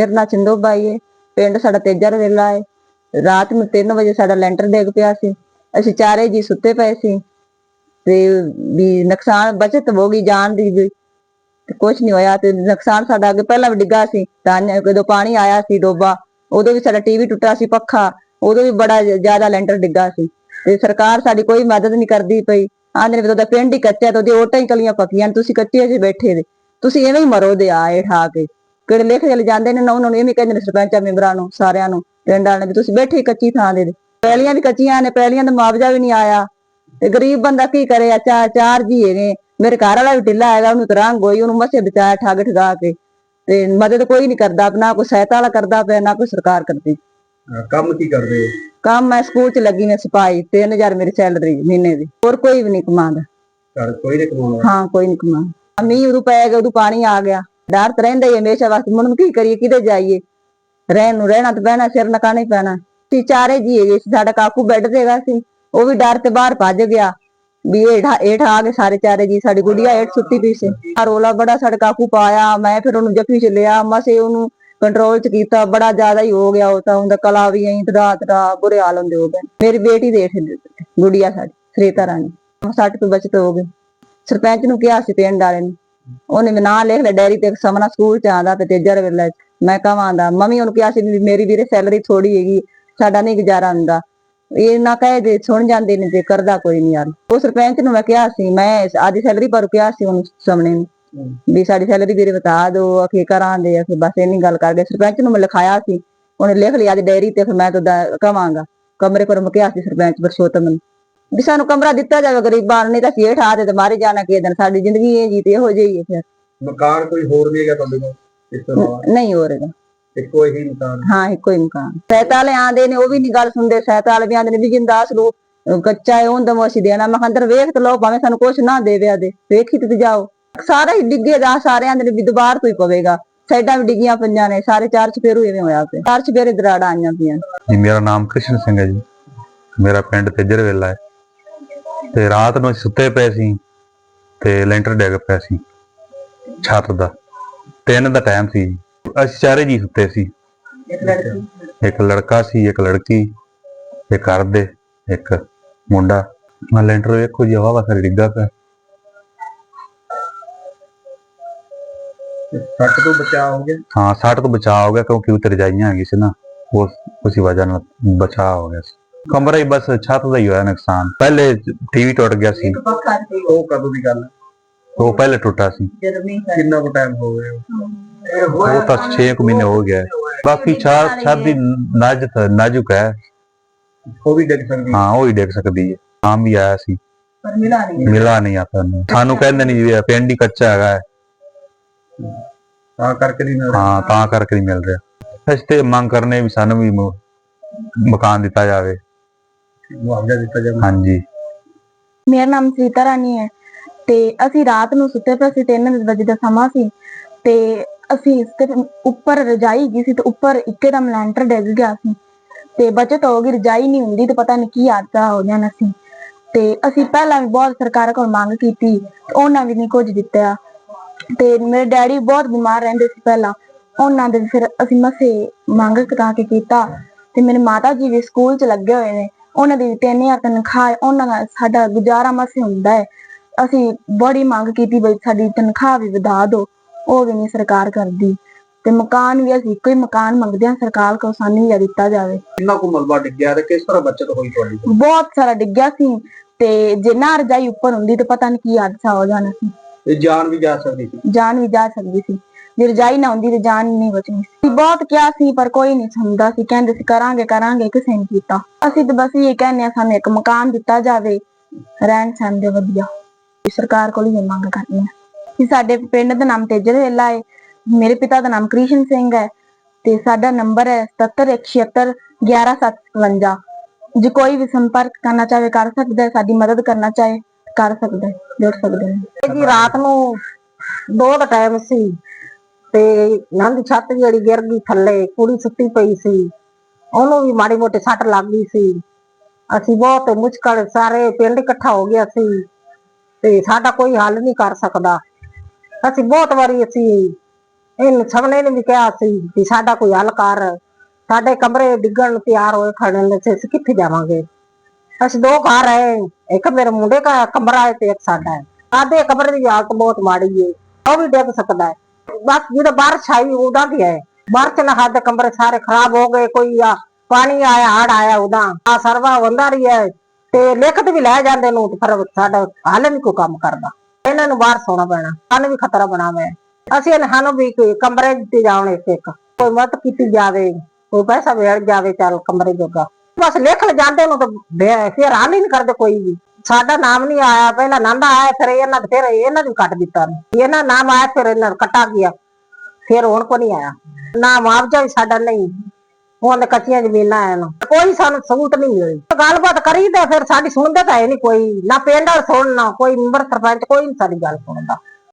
ਮੇਰਾ ਨਾਂ ਚਿੰਦੋ ਬਾਈ ਹੈ ਪਿੰਡ ਸਾਡਾ ਤੇਜਾ ਰਵੇਲਾ ਹੈ ਰਾਤ ਨੂੰ 3 ਵਜੇ ਸਾਡਾ ਲੈਂਟਰ ਡਿੱਗ ਪਿਆ ਸੀ। ਅਸੀਂ ਚਾਰੇ ਜੀ ਸੁੱਤੇ ਪਏ ਸੀ। ਤੇ ਵੀ ਨੁਕਸਾਨ ਬਚਤ ਹੋ ਗਈ ਜਾਨ ਦੀ ਵੀ। ਤੇ ਕੁਝ ਨਹੀਂ ਹੋਇਆ ਤੇ ਨੁਕਸਾਨ ਸਾਡਾ ਅੱਗੇ ਪਹਿਲਾਂ ਵੀ ਡਿੱਗਾ ਸੀ। ਤਾਂ ਜਦੋਂ ਪਾਣੀ ਆਇਆ ਸੀ ਡੋਬਾ, ਉਦੋਂ ਵੀ ਸਾਡਾ ਟੀਵੀ ਟੁੱਟਾ ਸੀ ਪੱਖਾ। ਉਦੋਂ ਵੀ ਬੜਾ ਜ਼ਿਆਦਾ ਲੈਂਟਰ ਡਿੱਗਾ ਸੀ। ਤੇ ਸਰਕਾਰ ਸਾਡੀ ਕੋਈ ਮਦਦ ਨਹੀਂ ਕਰਦੀ ਪਈ। ਆਂਦੇ ਨੇ ਵੀ ਪਿੰਡ ਹੀ ਕੱਚਾ ਤੇ ਉਹਦੀ ਓਟਾਂ ਹੀ ਕਲੀਆਂ ਪੱਕੀਆਂ ਤੁਸੀਂ ਕੱਚੇ 'ਚ ਬੈਠੇ ਦੇ ਤੁਸੀਂ ਐਵੇਂ ਹੀ ਮਰੋ ਦੇ ਆਏ ਠਾ ਕੇ। ਕਿਹੜੇ ਲਿਖ ਕੇ ਜਾਂਦੇ ਨੇ ਨਾ ਉਹਨਾਂ ਨੂੰ ਐਵੇਂ ਕਹਿੰਦੇ ਨੇ ਸਰਪੰਚਾਂ ਮੈਂਬਰਾਂ ਨੂੰ ਸਾਰਿਆਂ ਨੂੰ ਪਿੰਡ ਵਾਲਿਆਂ ਨੂੰ ਵੀ ਤੁਸੀਂ ਬੈਠੇ ਕੱਚੀ ਥਾਂ ਦੇ ਦੇ। ਪੈਲੀਆਂ ਵੀ ਕੱਚੀਆਂ ਨੇ ਪੈਲੀਆਂ ਦਾ ਮੁਆਵਜ਼ਾ ਵੀ ਨਹੀਂ ਆਇਆ। ਤੇ ਗਰੀਬ ਬੰਦਾ ਕੀ ਕਰੇ ਆ ਚਾਰ ਚਾਰ ਜੀ ਹੈਗੇ। ਮੇਰੇ ਘਰ ਵਾਲਾ ਵੀ ਢਿੱਲਾ ਹੈਗਾ ਉਹਨੂੰ ਤਾਂ ਰੰਗ ਹੋਈ ਉਹਨੂੰ ਮਸੇ ਬਚਾਇਆ ਠੱਗ ਠਗਾ ਕੇ। ਤੇ ਮਦਦ ਕੋਈ ਨਹੀਂ ਕਰਦਾ ਨਾ ਕੋਈ ਸਹਾਇਤਾ ਵਾਲਾ ਕਰਦਾ ਪਿਆ ਨਾ ਕੋਈ ਸਰਕਾਰ ਕਰਦੀ। ਕੰਮ ਕੀ ਕਰਦੇ ਹੋ? ਕੰਮ ਮੈਂ ਸਕੂਲ ਚ ਲੱਗੀ ਨੇ ਸਿਪਾਹੀ 3000 ਮੇਰੀ ਸੈਲਰੀ ਮਹੀਨੇ ਦੀ। ਹੋਰ ਕੋਈ ਵੀ ਨਹੀਂ ਕਮਾਉਂਦਾ। ਕੋਈ ਨਹੀਂ ਕਮਾਉਂਦਾ? ਹਾਂ ਕੋਈ ਨਹੀਂ ਕਮਾਉਂਦਾ। ਮੀਂਹ ਉਦੋਂ ਪੈ ਗਿਆ ਉਦੋਂ ਪਾਣੀ ਆ ਗਿਆ। ਡਰ ਤਾਂ ਰਹਿੰਦਾ ਹੀ ਹਮੇਸ਼ਾ ਵਾਸਤੇ। ਹੁਣ ਕੀ ਕਰੀਏ, ਕਿਤੇ ਜਾਈਏ? ਰਹਿਣ ਨੂੰ ਰਹਿਣਾ ਤਾਂ ਪੈਣਾ, ਸਿਰ ਨਕਾਣਾ ਹੀ ਪੈਣਾ। ਸੀ ਚਾਰੇ ਜੀ ਹੈਗੇ ਸੀ, ਸਾਡਾ ਕਾਕੂ ਬੈੱਡ ਦੇਗਾ ਸੀ। ਉਹ ਵੀ ਡਰ ਤੇ ਬਾਹਰ ਭੱਜ ਗਿਆ। ਵੀ ਹੇਠ ਹੇਠ ਆ ਕੇ ਸਾਰੇ ਚਾਰੇ ਜੀ, ਸਾਡੀ ਗੁੜੀਆ ਹੇਠ ਸੁੱਤੀ ਪਈ ਸੀ। ਆ ਰੋਲਾ ਬੜਾ ਸਾਡਾ ਕਾਕੂ ਪਾਇਆ। ਮੈਂ ਫਿਰ ਉਹਨੂੰ ਜੱਫੀ ਚ ਲਿਆ। ਮਸੇ ਉਹਨੂੰ ਕੰਟਰੋਲ ਚ ਕੀਤਾ। ਬੜਾ ਜ਼ਿਆਦਾ ਹੀ ਹੋ ਗਿਆ ਉਹ ਤਾਂ। ਉਹਦਾ ਕਲਾ ਵੀ ਐਂ ਰਾਤ ਦਾ ਬੁਰੇ ਹਾਲ ਹੁੰਦੇ ਹੋ ਗਏ। ਮੇਰੀ ਬੇਟੀ ਦੇ ਹੇਠ ਗੁੱਡੀਆ ਸਾਡੀ, ਸ੍ਰੀਤਾ ਰਾਣੀ। ਸੱਟ ਤੋਂ ਬਚਤ ਹੋ ਗਈ। ਸਰਪੰਚ ਨੂੰ ਕਿਹਾ ਸੀ ਪਿੰਡ ਵਾਲੇ ਨੂੰ ਉਹਨੇ ਵੀ ਨਾਂ ਲਿਖ ਲਿਆ ਡੈਰੀ ਤੇ ਸਮਨਾ ਸਕੂਲ ਚ ਆਂਦਾ ਤੇ ਤੇਜਾ ਰਵੇਲਾ ਮੈਂ ਕਵਾਂਦਾ ਮੰਮੀ ਉਹਨੂੰ ਕਿਹਾ ਸੀ ਮੇਰੀ ਵੀਰੇ ਸੈਲਰੀ ਥੋੜੀ ਹੈਗੀ ਸਾਡਾ ਨਹੀਂ ਗੁਜ਼ਾਰਾ ਹੁੰਦਾ। ਇਹ ਨਾ ਕਹੇ ਦੇ ਸੁਣ ਜਾਂਦੇ ਨੇ ਤੇ ਕਰਦਾ ਕੋਈ ਨਹੀਂ ਯਾਰ। ਉਹ ਸਰਪੰਚ ਨੂੰ ਮੈਂ ਕਿਹਾ ਸੀ ਮੈਂ ਆਦੀ ਸੈਲਰੀ ਪਰ ਕਿਹਾ ਸੀ ਉਹਨੂੰ ਸਾਹਮਣੇ ਵੀ ਸਾਡੀ ਸੈਲਰੀ ਵੀਰੇ ਬਤਾ ਦਿਓ ਅਖੇ ਕਰਾਂਦੇ ਅਖੇ ਬਸ ਇੰਨੀ ਗੱਲ ਕਰ ਗਏ ਸਰਪੰਚ ਨੂੰ ਮੈਂ ਲਿਖਾਇਆ ਸੀ ਉਹਨੇ ਲਿਖ ਲਿਆ ਆਦੀ ਡੈਰੀ ਤੇ ਫਿਰ ਮੈਂ ਤਾਂ ਕਵਾਂਗਾ ਕਮਰੇ ਪਰ ਮੈਂ ਕਿਹਾ ਸੀ ਸਰਪੰਚ ਬਰਸ਼ੋਤਮ ਨੂੰ ਵੀ ਸਾਨੂੰ ਕਮਰਾ ਦਿੱਤਾ ਜਾਵੇ ਗਰੀਬਾਂ ਨੂੰ ਨਹੀਂ ਤਾਂ ਫੇਰ ਠਾ ਦੇ ਤੇ ਮਾਰੇ ਜਾਣਾ ਕਿਸੇ ਦਿਨ ਸਾਡੀ ਜ਼ਿੰਦਗੀ ਇਹ ਜੀ ਤੇ ਇਹੋ ਜਿਹੀ ਹੈ ਫਿਰ। ਮਕਾਨ ਕੋਈ ਹੋਰ ਵੀ ਹੈਗਾ ਤੁਹਾਡੇ ਕੋਲ ਇਸ ਤੋਂ ਇਲਾਵਾ? ਨਹੀਂ ਹੋ ਰਿਹਾ ਇੱਕੋ ਹੀ ਮਕਾਨ? ਹਾਂ ਇੱਕੋ ਹੀ ਮਕਾਨ। ਸਹਿਤਾ ਵਾਲੇ ਆਂਦੇ ਨੇ ਉਹ ਵੀ ਨਹੀਂ ਗੱਲ ਸੁਣਦੇ ਸਹਿਤਾ ਵਾਲੇ ਵੀ ਆਂਦੇ ਨੇ ਵੀ ਜਿੰਦਾਸ ਲੋ ਕੱਚਾ ਹੈ ਉਹਨੂੰ ਦਮੋ ਅਸੀਂ ਦੇਣਾ। ਮੈਂ ਕਿਹਾ ਅੰਦਰ ਵੇਖ ਤੇ ਲਓ ਭਾਵੇਂ ਸਾਨੂੰ ਕੁਛ ਨਾ ਦੇਵਿਆ ਦੇ ਵੇਖੀ ਤੇ ਜਾਓ। ਸਾਰੇ ਹੀ ਡਿੱਗੇ ਦਾ ਸਾਰਿਆਂ ਦੇ ਨੇ ਵੀ ਦੁਬਾਰ ਤੋਂ ਹੀ ਪਵੇਗਾ। ਸਾਈਡਾਂ ਵੀ ਡਿੱਗੀਆਂ ਪਈਆਂ ਨੇ ਸਾਰੇ ਚਾਰ ਚਪੇਰੂ ਐਵੇਂ ਹੋਇਆ ਪਿਆ। ਚਾਰ ਚਪੇਰੇ ਦਰਾੜਾਂ ਆਈਆਂ ਪਈਆਂ ਜੀ ਮੇਰਾ ਨਾਮ ਕ੍ਰਿਸ਼ਨ ਸਿੰਘ ਹੈ ਜੀ। ਮੇਰਾ ਪਿੰਡ ਤੇਜਰ ਵੇਲਾ ਹੈ। ਤੇ ਰਾਤ ਨੂੰ ਅਸੀਂ ਸੁੱਤੇ ਪਏ ਸੀ ਤੇ ਲੈਂਟਰ ਡਿੱਗ ਪਿਆ ਸੀ ਛੱਤ ਦਾ। ਤਿੰਨ ਦਾ ਟਾਈਮ ਸੀ। ਅਸੀਂ ਚਾਰੇ ਜੀ ਸੁੱਤੇ ਸੀ। ਇੱਕ ਲੜਕਾ ਸੀ ਇੱਕ ਲੜਕੀ ਇੱਕ ਕਰਦੇ ਇੱਕ ਮੁੰਡਾ। ਮੈਂ ਲੈਂਟਰ ਵੇਖੋ ਜੀ ਹਵਾ ਵਸਰ ਡਿੱਗਾ ਪਿਆ। ਤੇ ਸੱਟ ਤੋਂ ਬਚਾਅ ਹੋ ਗਿਆ? ਹਾਂ ਸੱਟ ਤੋਂ ਬਚਾਅ ਹੋ ਗਿਆ ਕਿਉਂਕਿ ਉੱਤੇ ਰਜਾਈਆਂ ਹੈਗੀ ਸੀ ਨਾ। ਉਸ ਉਸੇ ਵਜ੍ਹਾ ਨਾਲ ਬਚਾਅ ਹੋ ਗਿਆ ਸੀ। ਕਮਰਾ ਹੀ ਬਸ ਛੱਤ ਦਾ ਹੀ ਹੋਇਆ ਨੁਕਸਾਨ। ਪਹਿਲੇ ਟੀਵੀ ਟੁੱਟ ਗਿਆ ਸੀ। ਪੱਖਾ ਸੀ ਉਹ ਕਦੋਂ ਦੀ ਗੱਲ ਹੈ? ਉਹ ਪਹਿਲੇ ਟੁੱਟਾ ਸੀ। ਕਿੰਨਾ ਕੁ ਟਾਈਮ ਹੋ ਗਿਆ? ਉਹ ਤਾਂ 6 ਮਹੀਨੇ ਹੋ ਗਿਆ ਹੈ। ਬਾਕੀ ਛੱਤ ਛੱਤ ਦੀ ਨਾਜ਼ੁਕ ਨਾਜ਼ੁਕ ਹੈ। ਉਹ ਵੀ ਡਿੱਗ ਸਕਦੀ ਹੈ। ਉਹ ਹੀ ਦੇਖ ਸਕਦੀ ਹੈ। ਆਮ ਵੀ ਆਇਆ ਸੀ। ਪਰ ਮਿਲਾ ਨਹੀਂ ਮਿਲਾ ਨਹੀਂ ਆ ਸਾਨੂੰ। ਸਾਨੂੰ ਕਹਿੰਦੇ ਨਹੀਂ ਵੀ ਇਹ ਪਿੰਡ ਹੀ ਕੱਚਾ ਹੈਗਾ ਹੈ। ਤਾਂ ਕਰਕੇ ਨਹੀਂ ਮਿਲ ਰਿਹਾ। ਹਾਂ ਤਾਂ ਕਰਕੇ ਨਹੀਂ ਮਿਲ ਰਿਹਾ। ਅਸੀਂ ਤੇ ਮੰਗ ਕਰਨੇ ਵੀ ਸਾਨੂੰ ਵੀ ਮ- ਮਕਾਨ ਦਿੱਤਾ ਜਾਵੇ। ਮੁਆਵਜ਼ਾ ਦਿੱਤਾ ਜਾਵੇ। ਹਾਂਜੀ। ਮੇਰਾ ਨਾਮ ਸੀਤਾ ਰਾਣੀ ਹੈ ਤੇ ਅਸੀਂ ਰਾਤ ਨੂੰ ਸੁੱਤੇ ਪਏ ਸੀ 3 ਵਜੇ ਦਾ ਸਮਾਂ ਸੀ ਤੇ ਅਸੀਂ ਇਸ ਤੇ ਉੱਪਰ ਰਜਾਈ ਗਈ ਸੀ ਤੇ ਉੱਪਰ ਇੱਕਦਮ ਲੈਂਟਰ ਡਿੱਗ ਗਿਆ ਸੀ ਤੇ ਬਚਤ ਹੋ ਗਈ ਰਜਾਈ ਨਹੀਂ ਹੁੰਦੀ ਤੇ ਪਤਾ ਨਹੀਂ ਕੀ ਹਾਦਸਾ ਹੋ ਜਾਣਾ ਸੀ ਤੇ ਅਸੀਂ ਪਹਿਲਾਂ ਵੀ ਬਹੁਤ ਸਰਕਾਰ ਕੋਲ ਮੰਗ ਕੀਤੀ ਤੇ ਉਹਨਾਂ ਵੀ ਨਹੀਂ ਕੁਝ ਦਿੱਤਾ ਤੇ ਮੇਰੇ ਡੈਡੀ ਬਹੁਤ ਬਿਮਾਰ ਰਹਿੰਦੇ ਸੀ ਪਹਿਲਾਂ ਉਹਨਾਂ ਦੇ ਫਿਰ ਅਸੀਂ ਮਸੇ ਮੰਗ ਕਰਾ ਕੇ ਕੀਤਾ ਤੇ ਮੇਰੇ ਮਾਤਾ ਜੀ ਵੀ ਸਕੂਲ 'ਚ ਲੱਗੇ ਹੋਏ ਨੇ। ਉਹਨਾਂ ਦੀ ਵੀ 3000 ਤਨਖਾਹ ਹੈ ਉਹਨਾਂ ਦਾ ਸਾਡਾ ਗੁਜ਼ਾਰਾ ਮਸੇ ਹੁੰਦਾ ਹੈ। ਅਸੀਂ ਬੜੀ ਮੰਗ ਕੀਤੀ ਬਈ ਸਾਡੀ ਤਨਖਾਹ ਵੀ ਵਧਾ ਦਿਓ ਉਹ ਵੀ ਨਹੀਂ ਸਰਕਾਰ ਕਰਦੀ। ਤੇ ਮਕਾਨ ਵੀ ਅਸੀਂ ਇੱਕੋ ਹੀ ਮਕਾਨ ਮੰਗਦੇ ਹਾਂ ਸਰਕਾਰ ਕੋਲ ਸਾਨੂੰ ਇਹ ਦਿੱਤਾ ਜਾਵੇ। ਕਿੰਨਾ ਕੁ ਮਲਬਾ ਡਿੱਗਿਆ ਤੇ ਕਿਸ ਤਰ੍ਹਾਂ ਬਚਤ ਹੋਈ ਤੁਹਾਡੀ? ਬਹੁਤ ਸਾਰਾ ਡਿੱਗਿਆ ਸੀ ਤੇ ਜੇ ਨਾ ਰਜਾਈ ਉੱਪਰ ਹੁੰਦੀ ਤੇ ਪਤਾ ਨਹੀਂ ਕੀ ਹਾਦਸਾ ਹੋ ਜਾਣਾ ਸੀ। ਤੇ ਜਾਨ ਵੀ ਜਾ ਸਕਦੀ ਸੀ। ਜਾਨ ਵੀ ਜਾ ਸਕਦੀ ਸੀ। ਜੇ ਰਜਾਈ ਨਾ ਹੁੰਦੀ ਤੇ ਜਾਨ ਨਹੀਂ ਬਚਣੀ। ਸੀ ਬਹੁਤ ਕਿਹਾ ਸੀ, ਪਰ ਕੋਈ ਨਹੀਂ ਸੁਣਦਾ ਸੀ। ਕਹਿੰਦੇ ਸੀ, ਕਰਾਂਗੇ ਕਰਾਂਗੇ, ਕਿਸੇ ਨੇ ਕੀਤਾ। ਅਸੀਂ ਤਾਂ ਬਸ ਇਹ ਕਹਿੰਦੇ ਆ ਸਾਨੂੰ ਇੱਕ ਮਕਾਨ ਦਿੱਤਾ ਜਾਵੇ, ਰਹਿਣ ਸਹਿਣ ਦੇ ਵਧੀਆ। ਸਰਕਾਰ ਕੋਲ ਇਹ ਮੰਗ ਕਰਨੀ ਆ ਕਿ ਸਾਡੇ ਪਿੰਡ ਦਾ ਨਾਮ ਤੇਜਰ ਵੇਲਾ ਹੈ। ਮੇਰੇ ਪਿਤਾ ਦਾ ਨਾਮ ਕ੍ਰਿਸ਼ਨ ਸਿੰਘ ਹੈ। ਤੇ ਸਾਡਾ ਨੰਬਰ ਹੈ 7716 11757 ਜੇ ਕੋਈ ਵੀ ਸੰਪਰਕ ਕਰਨਾ ਚਾਹੇ, ਕਰ ਸਕਦਾ ਹੈ। ਸਾਡੀ ਮਦਦ ਕਰਨਾ ਚਾਹੇ, ਕਰ ਸਕਦਾ ਹੈ। ਜੁੜ ਸਕਦਾ ਨੇ ਜੀ ਰਾਤ ਨੂੰ ਦੋ ਦਾ ਟਾਈਮ ਸੀ। ਤੇ ਨੰਦ ਛੱਤ ਜਿਹੜੀ ਗਿਰ ਗਈ ਥੱਲੇ, ਕੁੜੀ ਸੁੱਤੀ ਪਈ ਸੀ। ਉਹਨੂੰ ਵੀ ਮਾੜੀ ਮੋਟੀ ਸੱਟ ਲੱਗ ਗਈ ਸੀ। ਅਸੀਂ ਬਹੁਤ ਮੁਸ਼ਕਲ ਸਾਰੇ ਪਿੰਡ ਇਕੱਠਾ ਹੋ ਗਿਆ ਸੀ ਤੇ ਸਾਡਾ ਕੋਈ ਹੱਲ ਨਹੀਂ ਕਰ ਸਕਦਾ। ਅਸੀਂ ਬਹੁਤ ਵਾਰੀ ਅਸੀਂ ਇਹਨੂੰ ਸਭਨੇ ਨੇ ਵੀ ਕਿਹਾ ਸੀ ਵੀ ਸਾਡਾ ਕੋਈ ਹੱਲ ਕਰ। ਸਾਡੇ ਕਮਰੇ ਡਿੱਗਣ ਨੂੰ ਤਿਆਰ ਹੋਏ ਖੜੇ ਨੇ ਅਸੀਂ ਕਿੱਥੇ ਜਾਵਾਂਗੇ? ਅਸੀਂ ਦੋ ਘਰ ਹੈ, ਇੱਕ ਮੇਰੇ ਮੁੰਡੇ ਦਾ ਕਮਰਾ ਹੈ ਤੇ ਇੱਕ ਸਾਡਾ ਹੈ। ਆਦੇ ਕਮਰੇ ਦੀ ਹਾਲਤ ਬਹੁਤ ਮਾੜੀ ਹੈ ਉਹ ਵੀ ਡਿੱਗ ਸਕਦਾ ਹੈ। ਬਸ ਜਦੋਂ ਬਾਰਿਸ਼ ਆਈ ਉਹਦਾ ਵੀ ਹੈ। ਬਾਰਿਸ਼ ਨਾਲ ਹੱਦ ਕਮਰੇ ਸਾਰੇ ਖਰਾਬ ਹੋ ਗਏ, ਕੋਈ ਆ ਪਾਣੀ ਆਇਆ ਹੜ ਆਇਆ ਉਹਦਾ ਆ ਸਰਵਾ ਹੁੰਦਾ ਰਹੀ ਹੈ ਤੇ ਲਿਖਤ ਵੀ ਲੈ ਜਾਂਦੇ ਨੂੰ, ਤੇ ਫਿਰ ਸਾਡਾ ਹਾਲੇ ਨਹੀਂ ਕੋਈ ਕੰਮ ਕਰਦਾ। ਇਹਨਾਂ ਨੂੰ ਬਾਹਰ ਸੌਣਾ ਪੈਣਾ, ਸਾਨੂੰ ਵੀ ਖਤਰਾ ਬਣਾ ਹੋਇਆ ਅਸੀਂ ਇਹਨਾਂ, ਸਾਨੂੰ ਵੀ ਕੋਈ ਕਮਰੇ ਦਿੱਤੇ ਜਾਣ ਇੱਕ ਇੱਕ। ਕੋਈ ਮਦਦ ਕੀਤੀ ਜਾਵੇ, ਕੋਈ ਪੈਸਾ ਵੇਲ ਜਾਵੇ ਚੱਲ ਕਮਰੇ ਜੋਗਾ। ਬਸ ਲਿਖ ਲ ਜਾਂਦੇ ਨੂੰ ਤਾਂ ਫਿਰ ਹਾਲ ਹੀ ਨਹੀਂ ਕਰਦੇ ਕੋਈ ਵੀ। ਸਾਡਾ ਨਾਮ ਨਹੀਂ ਆਇਆ, ਪਹਿਲਾਂ ਨੰਦਾ ਆਇਆ, ਫਿਰ ਇਹਨਾਂ ਫਿਰ ਇਹਨਾਂ ਨੂੰ ਕੱਟ ਦਿੱਤਾ ਇਹਨਾਂ ਨਾਮ ਆਇਆ, ਫਿਰ ਇਹਨਾਂ ਨੂੰ ਕੱਟਾ ਗਿਆ। ਫਿਰ ਹੁਣ ਕੋ ਨਹੀਂ ਆਇਆ। ਨਾ ਮੁਆਵਜ਼ਾ ਵੀ ਸਾਡਾ ਨਹੀਂ। ਹੁਣ ਤਾਂ ਕੱਚੀਆਂ ਜ਼ਮੀਨਾਂ ਆਇਆ ਕੋਈ ਸਾਨੂੰ ਸਹੂਲਤ ਨਹੀਂ ਮਿਲੀ। ਗੱਲਬਾਤ ਕਰੀ ਤੇ ਫਿਰ ਸਾਡੀ ਸੁਣਦੇ ਤਾਂ ਹੈ ਨਹੀਂ ਕੋਈ। ਨਾ ਪਿੰਡ ਵਾਲੇ ਸੁਣਨਾ ਕੋਈ ਮੈਂਬਰ ਸਰਪੰਚ, ਕੋਈ ਨਹੀਂ ਸਾਡੀ ਗੱਲ ਸੁਣਦਾ।